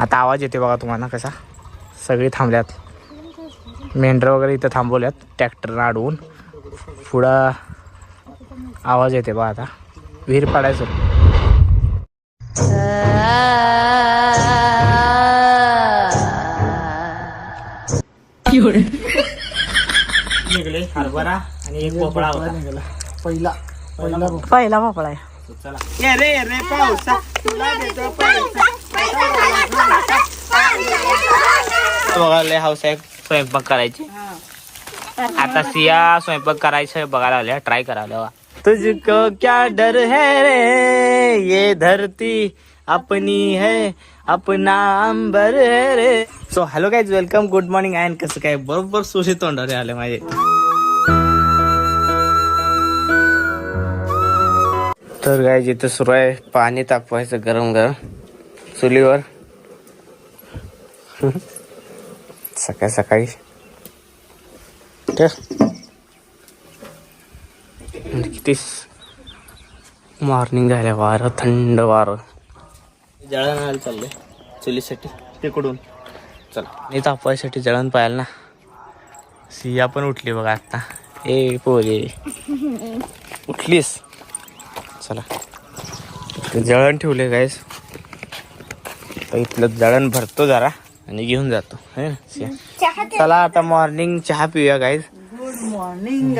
आता आवाज येते बघा तुम्हाला कसा? सगळे थांबल्यात. मेंढरं वगैरे इथं थांबवल्यात ट्रॅक्टरनं अडवून. पुढं आवाज येते बघा आता. विहीर पाडायचं. निघले हरभरा आणि एक पोपळा होता. पहिला. पहिला पहिला भोपळा आहे. चला. ये रे ये रे पावसा. तुला देतो पैसा. बघा लय हाऊस आहे. स्वयंपाक करायची. आता सिया स्वयंपाक करायचं बघायला आल्या ट्राय करायला तुझको क्या डर है रे? ये धरती अपनी है. अपना अंबर है रे. So hello guys welcome good morning and कसं काय? बरोबर सुशी तोंडारे आले माझे. तर काय जिथं सुरू आहे. पाणी तापवायचं गरम गरम. चुलीवर. सकाळी सकाळी. किती मॉर्निंग झाल्या वारं थंड वारं. जळण आणायला चाललंय. चुलीसाठी तिकडून. चला. मी तापवायसाठी जळण पाहिलं ना. सिया पण उठली बघा आता. ए पोरे. उठलीस? चला. जळण ठेवले गायस तर इथलं जळण भरतो जरा आणि घेऊन जातो है ना? चला. आता मॉर्निंग चहा पिऊया गाईज गुड मॉर्निंग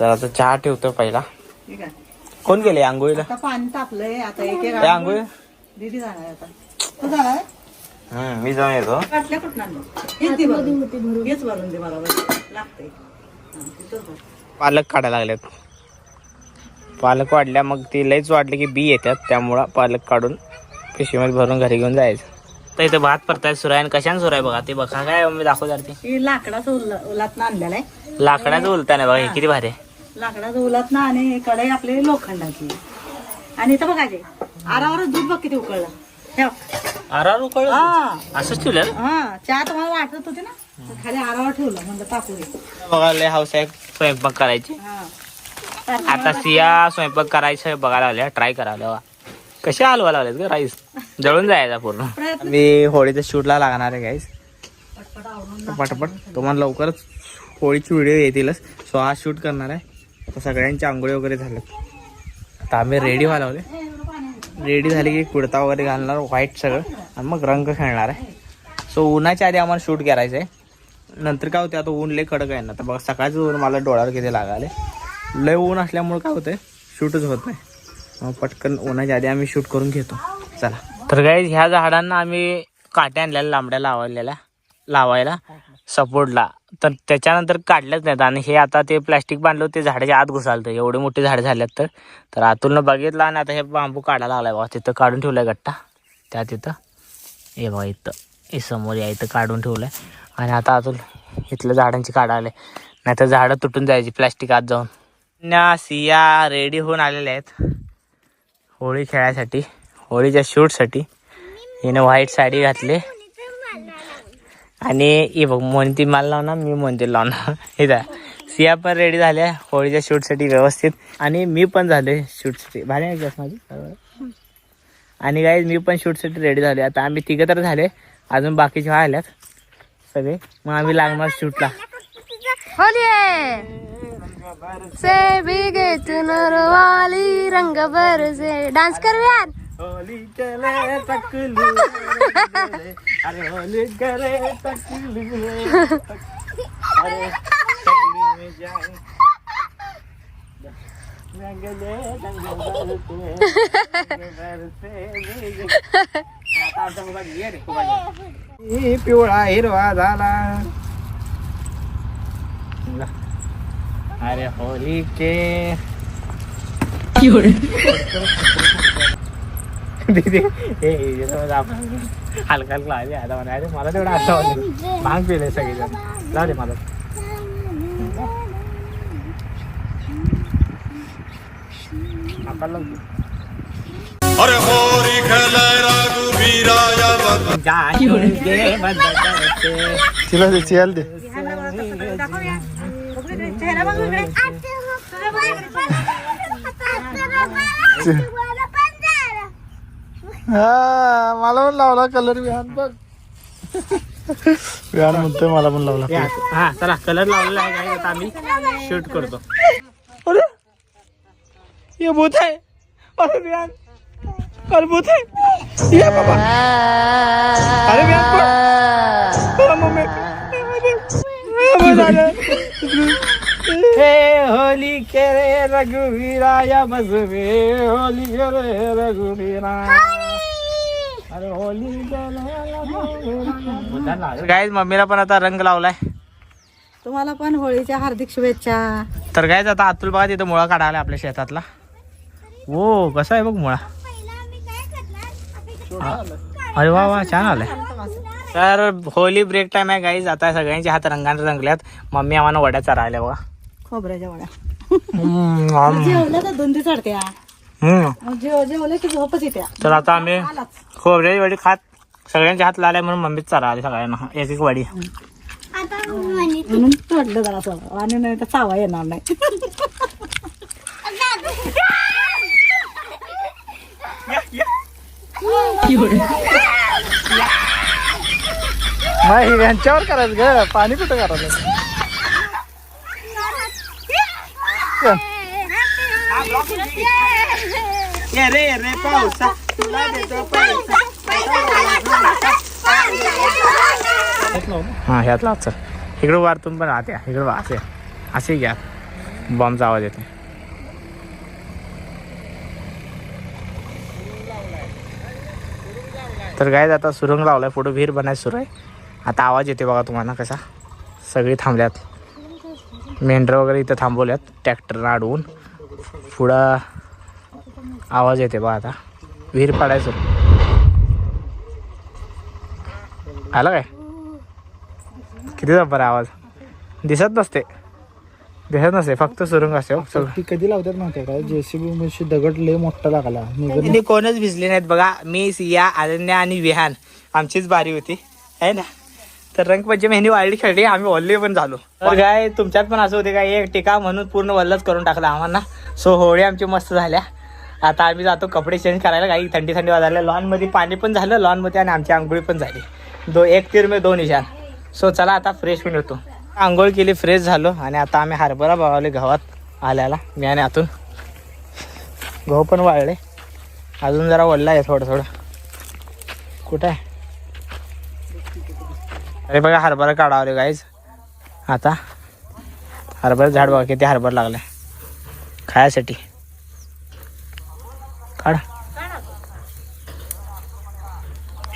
तर आता चहा ठेवतो पहिला. कोण गेले आंघोळीला? आता पाणी तापलंय आता एक एक ते आंघोळी? दीदी जाणार आता. तू जाणार हम्म, मी जाऊन येतो. कुठं भरून. दे मला. पालक काढायला लागलेत. पालक वाढल्या मग ती लईच वाढले की बी येतात. त्यामुळं पालक काढून पिशवीमध्ये भरून घरी घेऊन जायचं. तर इथे भात परताय सुरू आहे आणि कशाने सुरू आहे बघा ते बघा. काय मी दाखवू जरा ते हे लाकडाचं उल- उलातनं आणलेलं आहे. लाकडाचं उलता नाही बघा हे किती भारी आहे. लाकडाचं उलातनं आणि कढई आपली लोखंडाची. आणि इथं बघा ते आरावर दूध बघ किती उकळलं. ठेव. रुकळ हा. असंच ठेवलं? हा चहा तुम्हाला वाटत होते ना? खाली आरावर ठेवलं म्हणजे टाकू बघा लय हाऊस आहे स्वयंपाक करायची. हा. आता सिया स्वयंपाक करायचं बघायला आल्या ट्राय करायला कसे हलवा लागलेत ग राईस जळून जायचा पूर्ण. मी होळीच्या शूटला लागणार आहे गाईस पटपट. पटापट तुम्हाला लवकरच होळीची व्हिडिओ येतीलच. सो हा शूट करणार आहे. सगळ्यांची आंघोळी वगैरे झाले आता आम्ही रेडी व्हायला रेडी झाली की कुर्ता वगैरे घालणार व्हाईट सगळं. आणि मग रंग खेळणार आहे. सो उन्हाच्या आधी आम्हाला शूट करायचं आहे नंतर काय होते आता ऊन लय कडक आहे ना. तर बघा सकाळचं ऊन मला डोळ्यावर किती लागाले लय ऊन असल्यामुळे काय होतंय? शूटच होत नाही. मग पटकन उन्हाच्या आधी आम्ही शूट करून घेतो. चला. तर काही ह्या झाडांना आम्ही काट्या आणलेल्या लांबड्या लावलेल्या लावायला सपोर्टला तर त्याच्यानंतर काढल्याच नाहीत आणि हे आता ते प्लॅस्टिक बांधलं ते झाडाच्या आत घुसालतं. एवढे मोठे झाडे झाल्यात तर. तर आतून बघितलं आणि आता हे बांबू काढायला लागलाय बा तिथं काढून ठेवलाय गट्टा. त्या तिथं. हे बघा इथं. हे समोर या इथं काढून ठेवलंय. आणि आता अजून इथलं झाडांची काढायला नाही तर झाडं तुटून जायची प्लॅस्टिक आत जाऊन. ना सिया रेडी होऊन आलेल्या आहेत. होळी खेळायसाठी होळीच्या शूटसाठी. हिने व्हाईट साडी घातली. आणि हे बघ मोनती माल लावणार मी मोनती लावणार हे जा सिया पण रेडी झाल्या होळीच्या शूटसाठी व्यवस्थित. आणि मी पण झाले शूटसाठी. भारी आहे ड्रेस माझी. आणि काही मी पण शूटसाठी रेडी झाले. आता आम्ही तिघं तर झाले. अजून बाकीचे व्हायल्यात सगळे. मग आम्ही लागणार शूटला. से भीगे चुनरवाली रंग बरसे डान्स कर यार. होली चले तकलू अरे होली करे तकलू अरे तकली में जाए. रंग रंग पिवळा हिरवा झाला. अरे होली के दीदी हे हलका हलका आले आता म्हणा. अरे मला तेवढं आठवलं भांग पिले सगळेजण. जाऊ दे मला. अरे होरी खेले रघुवीराया वन तिला दे चियाल दे चेहरा बघ इकडे. तुझं बघ इकडे. हा मला पण लावला कलर विहान बघ. विहान म्हणतोय मला पण लावला या, हा चला कलर लावलेला आहे. आता आम्ही शूट करतो. अरे ये भूत आहे. अरे बियान अरे भूत आहे. ये बाबा. अरे पळ. पळ मम्मी. हे होली के रे रघुवीराया बसवे होली के रे रघुवीरा अरे होली गाईज मम्मीला पण आता रंग लावलाय. तुम्हाला पण होळीच्या हार्दिक शुभेच्छा. तर काय आता अतुल बघा तिथं मुळा काढायला आपल्या शेतातला. हो कसा आहे बघ मुळा. अरे वा वा छान आलाय. तर होली ब्रेक टाइम आहे गाईज आता सगळ्यांचे हात रंगाने रंगल्यात. मम्मी आम्हाला वड्याचा राहिल्या बघा. खोबऱ्याच्या वड्या. हम्म, आम. जेवलं तर दोन दिवस चढत्या हम्म. मग जेव जेवलं की झोपच येत्या तर आता आम्ही खोबऱ्याची वडी खात सगळ्यांच्या हात लावलाय म्हणून मम्मीच चारा आली सगळ्यांना. एक एक वडी. म्हणून चढलं जरा आणि नाही तर चावा येणार नाही. यांच्यावर करायचं ग. पाणी कुठं करायचं? ये रे रे पावसा तुला देतो हा ह्यातला चल इकडं वारतून पण राहते इकडं असे. असे घ्या. बॉम्बचा आवाज येते. तर काय आता सुरंग लावलाय पुढं विहीर बनायचं सुरू आहे. आता आवाज येते बघा तुम्हाला कसा. सगळी थांबल्यात. मेंढरं वगैरे इथं थांबवल्यात ट्रॅक्टर अडवून. पुढं आवाज येते बघा आता. विहीर पाडायचं. आला काय? किती जबर आवाज? दिसत नसते. दिसत नसते फक्त सुरुंग असते हो सगळं. ती कधी लावतात माहिती काय जेसीबी मशी दगड लय मोठा लागला. निघत कोणच भिजले नाहीत बघा. मी सिया अनन्या आणि विहान. आमचीच बारी होती. आहे ना? तर रंगपंचमी म्हणजे ह्यांनी वाळली खेळली आम्ही वल्ले पण झालो. तर काय तुमच्यात पण असं होते काय एक टिका म्हणून पूर्ण वल्लच करून टाकला आम्हाला. सो होळी आमची मस्त झाल्या. आता आम्ही जातो कपडे चेंज करायला काही थंडी थंडी वाजायला. लॉनमध्ये पाणी पण झालं लॉनमध्ये आणि आमची आंघोळी पण झाली. दो एक तीर मे दोन निशान. सो चला आता फ्रेश होऊन येतो. आंघोळ केली फ्रेश झालो आणि आता आम्ही हरभरा बघावले गव्हात आल्याला मी आणि आतून. गहू पण वाळले. अजून जरा वल्ला आहे थोडं थोडं. कुठं आहे? अरे बघा हरभरा काढावले गाईज आता हरभरा झाड बघा किती हरभर लागलाय. खायासाठी. काढा.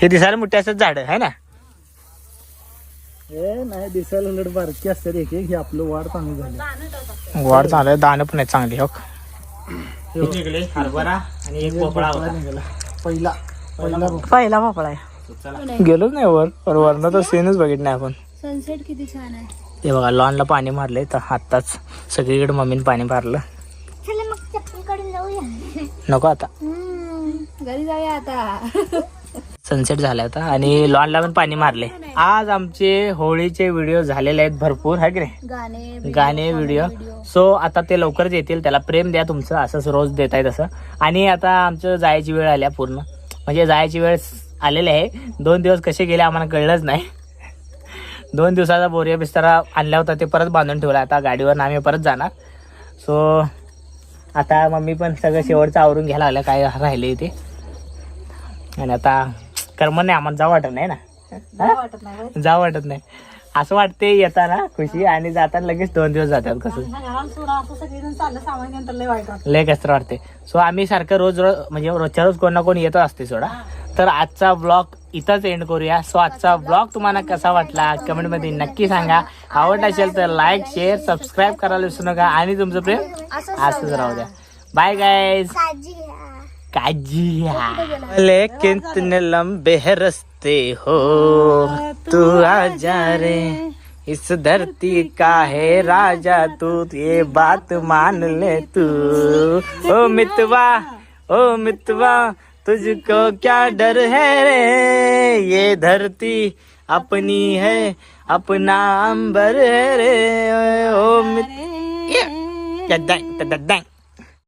हे दिसायला मोठे असतात झाड आहे ना? ए नाही दिसायला उलट बारकी असतात. एक एक हे आपलं वाढ चांगली झाली. वाढ चालू आहे दाणं पण आहेत चांगली हो. निघले हरभरा आणि एक पोपळा होता. निघाला. पहिला. पहिला. पहिला भोपळा आहे. गेलोच नाही वर. पण वरनं तर सीनच बघितलं नाही आपण. सनसेट किती छान आहे. ते बघा लॉनला पाणी मारले तर आत्ताच. सगळीकडे मम्मीने पाणी मारलं चला मग चप्पल काढून जाऊया. नको आता. घरी जाऊया आता. सनसेट झाला आता आणि लॉनला पण पाणी मारले आज आमचे होळीचे व्हिडिओ झालेले आहेत भरपूर आहे की नाही? गाणे गाणे व्हिडिओ सो आता ते लवकरच येतील त्याला प्रेम द्या तुमचं असंच रोज देताय तसं आणि आता आमचं जायची वेळ आल्या पूर्ण. म्हणजे जायची वेळ आलेली आहे. दोन दिवस कसे गेले आम्हाला कळलंच नाही. दोन दिवसाचा बोरिया बिस्तारा आणला होता ते परत बांधून ठेवला. आता गाडीवर आम्ही परत जाणार. सो आता मम्मी पण सगळं शेवटचं आवरून घ्यायला आलं काय राहिले ते आणि आता कर्म नाही आम्हाला जाऊ वाटत नाही ना? वाटत नाही होय. जाऊ वाटत नाही. असं वाटते येताना खुशी आणि जाताना लगेच दोन दिवस जातात कसं. लय वाईट वाटतं. सो आम्ही सारखं रोज रोज म्हणजे रोजच्या रोज कोण ना कोण येतच असते सोडा. तर आजचा ब्लॉग इथंच एंड करूया. सो आजचा ब्लॉग तुम्हाला कसा वाटला कमेंटमध्ये नक्की सांगा. आवडला असेल तर लाईक शेअर सबस्क्राईब करायला विसरू नका. आणि तुमचं प्रेम असंच राहू द्या. बाय गाईज काजिया लेकिन इतने लंबे है रस्ते हो तू आजा रे. इस धरती का है राजा तू ये बात मान ले तू. ओ मितवा ओ मितवा. तुझको क्या डर है रे? ये धरती अपनी है, अपना अंबर है रे। ओ मित